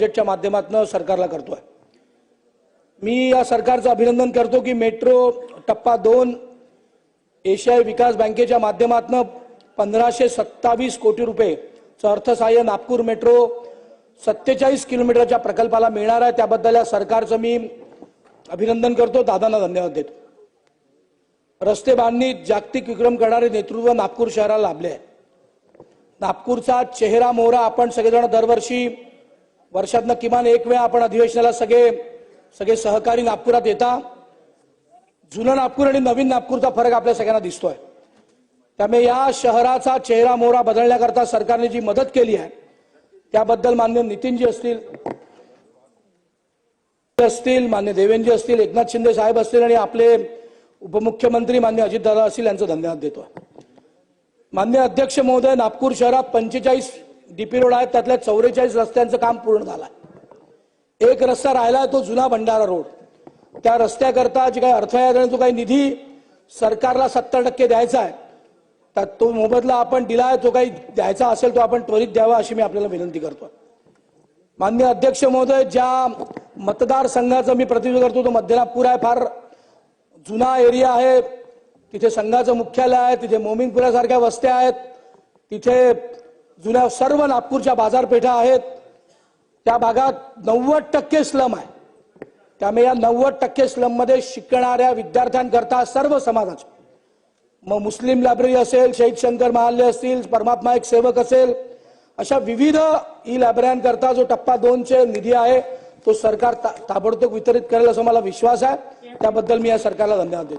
बजेटच्या माध्यमातून सरकारला करतोय. मी या सरकारचं अभिनंदन करतो की मेट्रो टप्पा दोन एशियाई विकास बँकेच्या माध्यमातून पंधराशे सत्तावीस कोटी रुपयेचं अर्थसहाय्य नागपूर मेट्रो सत्तेचाळीस किलोमीटरच्या प्रकल्पाला मिळणार आहे. त्याबद्दल या सरकारचं मी अभिनंदन करतो. दादांना धन्यवाद देतो. रस्ते बांधणीत जागतिक विक्रम करणारे नेतृत्व नागपूर शहराला लाभले आहे. नागपूरचा चेहरा मोहरा आपण सगळेजण दरवर्षी वर्षातनं किमान एक वेळा आपण अधिवेशनाला सगळे सगळे सहकारी नागपुरात येता. जुनं नागपूर आणि नवीन नागपूरचा फरक आपल्या सगळ्यांना दिसतोय. त्यामुळे या शहराचा चेहरा मोहरा बदलण्याकरता सरकारने जी मदत केली आहे त्याबद्दल मान्य नितीनजी असतील असतील मान्य देवेंद्रजी असतील एकनाथ शिंदे साहेब असतील आणि आपले उपमुख्यमंत्री मान्य अजितदादा असतील यांचं धन्यवाद देतो मान्य अध्यक्ष महोदय नागपूर शहरात पंचेचाळीस डीपी रोड आहेत त्यातल्या चौवेचाळीस रस्त्यांचं काम पूर्ण झालंय. एक रस्ता राहिला आहे तो जुना भंडारा रोड. त्या रस्त्याकरता जे काही अर्थसहाय्याने जो काही निधी सरकारला सत्तर टक्के द्यायचा आहे. तर तो मोबदला आपण दिलाय जो काही द्यायचा असेल तो आपण त्वरित द्यावा अशी मी आपल्याला विनंती करतो. मान्य अध्यक्ष महोदय ज्या मतदारसंघाचं मी प्रतिनिधित्व करतो तो मध्य नागपूर आहे फार जुना एरिया आहे. तिथे संघाचं मुख्यालय आहे तिथे मोमिनपुरासारख्या वस्त्या आहेत. तिथे जुन्या सर्व नागपूरच्या बाजारपेठा आहेत. त्या भागात नव्वद टक्के स्लम आहे. त्यामुळे या नव्वद टक्के स्लममध्ये शिकणाऱ्या विद्यार्थ्यांकरता सर्व समाजाचे. मग मुस्लिम लायब्ररी असेल शहीद शंकर महाल्य असतील परमात्मा एक सेवक असेल अशा विविध ई लायब्रऱ्यांकरता जो टप्पा दोनचे निधी आहे तो सरकार ता- ताबडतोब वितरित करेल असा मला विश्वास आहे. त्याबद्दल मी या सरकारला धन्यवाद देतो.